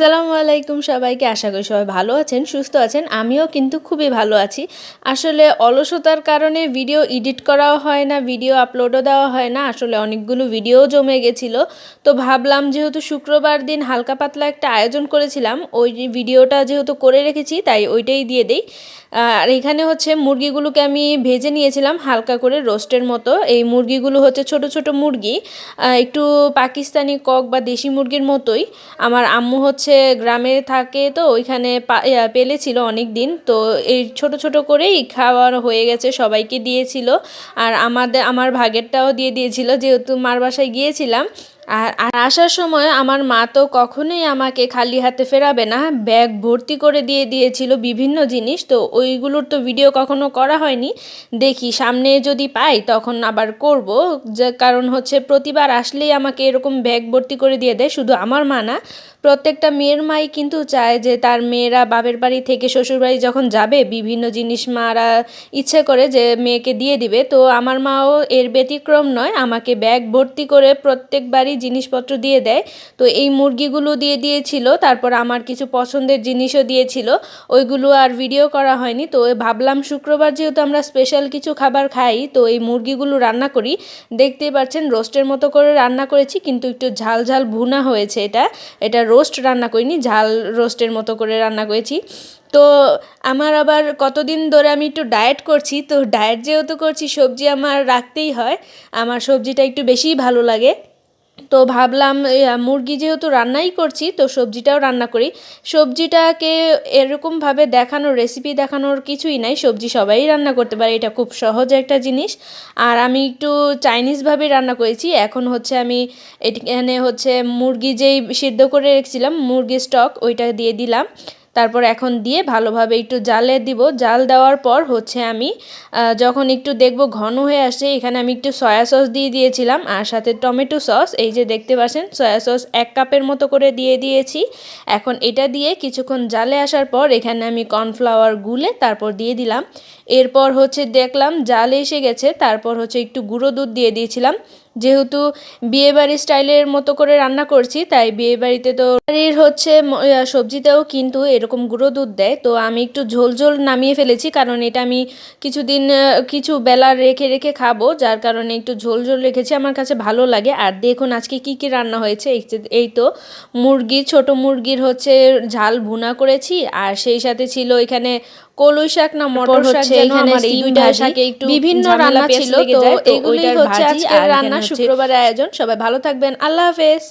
আসসালামু আলাইকুম সবাইকে, আশা করি সবাই ভালো আছেন, সুস্থ আছেন। আমিও কিন্তু খুবই ভালো আছি। আসলে অলসতার কারণে ভিডিও এডিট করাও হয় না ভিডিও আপলোডও দেওয়া হয় না। আসলে অনেকগুলো ভিডিও জমে গেছিল। তো ভাবলাম যেহেতু শুক্রবার দিন হালকা পাতলা একটা আয়োজন করেছিলাম, ওই ভিডিওটা যেহেতু করে রেখেছি, তাই ওইটাই দিয়ে দেই। আর এখানে হচ্ছে মুরগিগুলোকে আমি ভেজে নিয়েছিলাম হালকা করে রোস্টের মতো। এই মুরগিগুলো হচ্ছে ছোট ছোট মুরগি একটু পাকিস্তানি কক বা দেশি মুরগির মতোই। আমার আম্মু হচ্ছে গ্রামে থাকে তো, ওইখানে পেলেছিল অনেক দিন তো এই ছোট ছোট করেই খাওয়া হয়ে গেছে, সবাইকে দিয়েছিল। আর আমাদের, আমার ভাগেরটাও দিয়ে দিয়েছিল, যেহেতু মার বাসায় গিয়েছিলাম আর আর আসার সময় আমার মা তো কখনোই আমাকে খালি হাতে ফেরাবে না। ব্যাগ ভর্তি করে দিয়ে দিয়েছিল বিভিন্ন জিনিস, তো ওইগুলোর তো ভিডিও কখনো করা হয়নি। দেখি, সামনে যদি পাই তখন আবার করব। যে কারণ হচ্ছে প্রতিবার আসলেই আমাকে এরকম ব্যাগ ভর্তি করে দিয়ে দেয়, শুধু আমার মা না। প্রত্যেকটা মেয়ের মাই কিন্তু চায় যে তার মেয়েরা বাপের বাড়ি থেকে শ্বশুরবাড়ি যখন যাবে, বিভিন্ন জিনিস মারা ইচ্ছে করে যে মেয়েকে দিয়ে দিবে। তো আমার মাও এর ব্যতিক্রম নয়, আমাকে ব্যাগ ভর্তি করে প্রত্যেকবারই জিনিসপত্র দিয়ে দেয়। তো এই মুরগিগুলো দিয়ে দিয়েছিল, তারপর আমার কিছু পছন্দের জিনিসও দিয়েছিল। ওইগুলো আর ভিডিও করা হয়নি। তো ভাবলাম শুক্রবার যেহেতু আমরা স্পেশাল কিছু খাবার খাই, তো এই মুরগিগুলো রান্না করি। দেখতেই পাচ্ছেন রোস্টের মতো করে রান্না করেছি, কিন্তু একটু ঝাল ঝাল ভুনা হয়েছে এটা। এটা রোস্ট রান্না করিনি, ঝাল রোস্টের মতো করে রান্না করেছি। তো আমার আবার কতদিন ধরে আমি একটু ডায়েট করছি, তো ডায়েট যেহেতু করছি, সবজি আমার রাখতেই হয়। আমার সবজিটা একটু বেশিই ভালো লাগে। তো ভাবলাম মুরগি যেহেতু রান্নাই করছি, তো সবজিটাও রান্না করি। সবজিটাকে এরকমভাবে দেখানোর রেসিপি দেখানোর কিছুই নাই। সবজি সবাই রান্না করতে পারে, এটা খুব সহজ একটা জিনিস। আর আমি একটু চাইনিজভাবে রান্না করেছি। এখন হচ্ছে আমি এখানে হচ্ছে মুরগি যেই সিদ্ধ করে রেখেছিলাম মুরগি স্টক ওইটা দিয়ে দিলাম। তারপর এখন দিয়ে ভালোভাবে একটু জালে দিব। জাল দেওয়ার পর হচ্ছে আমি যখন একটু দেখব ঘন হয়ে আসছে, এখানে আমি একটু সয়া সস দিয়ে দিয়েছিলাম আর সাথে টমেটো সস এই যে দেখতে পাচ্ছেন সয়া সস এক কাপের মতো করে দিয়ে দিয়েছি। এখন এটা দিয়ে কিছুক্ষণ জালে আসার পর এখানে আমি কর্নফ্লাওয়ার গুলে তারপর দিয়ে দিলাম। এরপর হচ্ছে দেখলাম জালে এসে গেছে, তারপর হচ্ছে একটু গুঁড়ো দুধ দিয়ে দিয়েছিলাম। যেহেতু বিয়েবাড়ি স্টাইলের মতো করে রান্না করছি তাই বিয়েবাড়িতে তো বাড়ির হচ্ছে সবজিতেও কিন্তু এরকম গুঁড়ো দুধ দেয়। তো আমি একটু ঝোল ঝোল নামিয়ে ফেলেছি কারণ এটা আমি কিছুদিন কিছু বেলা রেখে রেখে খাব যার কারণে একটু ঝোল ঝোল রেখেছি আমার কাছে ভালো লাগে। আর দেখুন আজকে কি কি রান্না হয়েছে এই তো মুরগি ছোট মুরগির হচ্ছে ঝাল ভুনা করেছি আর সেই সাথে ছিল এখানে কলই শাক না মটর শাক এখানে এই দুইটা শাকে একটু বিভিন্ন রান্না ছিল তো এগুলোই হচ্ছে আর রান্না শুক্রবারের আয়োজন। সবাই ভালো থাকবেন। আল্লাহ হাফেজ।